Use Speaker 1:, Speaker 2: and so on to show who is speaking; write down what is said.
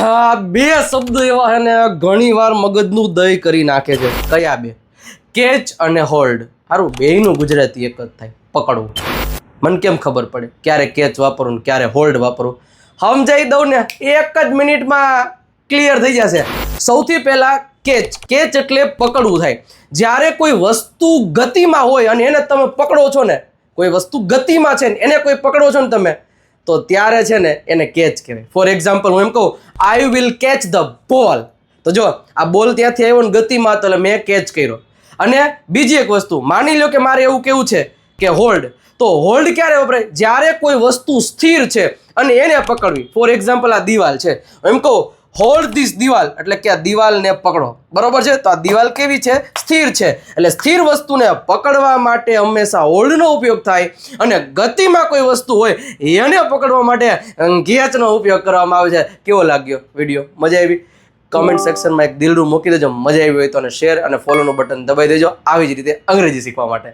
Speaker 1: હા, બે શબ્દ એવા છે ને ઘણી વાર મગજનું દહીં કરી નાખે છે. કયા બે? કેચ અને હોલ્ડ. સારું બેયનું ગુજરાતી એક જ થાય. પકડવું. મને કેમ ખબર પડે? ક્યારે કેચ વાપરવું ને ક્યારે હોલ્ડ વાપરવું સમજાઈ દઉં ને, એક જ મિનિટમાં ક્લિયર થઈ જશે. સૌથી પહેલાં કેચ. કેચ એટલે પકડવું થાય. જ્યારે કોઈ વસ્તુ ગતિમાં હોય અને એને તમે પકડો છો ને, કોઈ વસ્તુ ગતિમાં છે ને, એને કોઈ પકડો છો ને તમે તો ત્યારે છે ને એને કેચ કહેવાય. ફોર એક્ઝામ્પલ હું એમ કહું I will catch the ball તો જો, આ બોલ ત્યાંથી આવ્યો ને ગતિમાં હતો એટલે મેં કેચ કર્યો. અને બીજી એક વસ્તુ, માની લો કે મારે એવું કેવું છે કે હોલ્ડ તો હોલ્ડ ક્યારે વપરાય? જ્યારે કોઈ વસ્તુ સ્થિર છે અને એને પકડવી. ફોર એક્ઝામ્પલ આ દિવાલ છે. એમ કહું હોલ્ડ ધીસ દિવાલ, એટલે કે આ દિવાલને પકડો. બરોબર છે? તો આ દિવાલ કેવી છે? સ્થિર છે. એટલે સ્થિર વસ્તુને પકડવા માટે હંમેશા હોલ્ડનો ઉપયોગ થાય અને ગતિમાં કોઈ વસ્તુ હોય, એને પકડવા માટે ઘેચનો ઉપયોગ કરવામાં આવે છે. કેવો લાગ્યો વીડિયો? મજા આવી? કમેન્ટ સેક્શનમાં એક દિલનું મૂકી દેજો. મજા આવી હોય તો અને શેર અને ફોલોનું બટન દબાઈ દેજો. આવી જ રીતે અંગ્રેજી શીખવા માટે.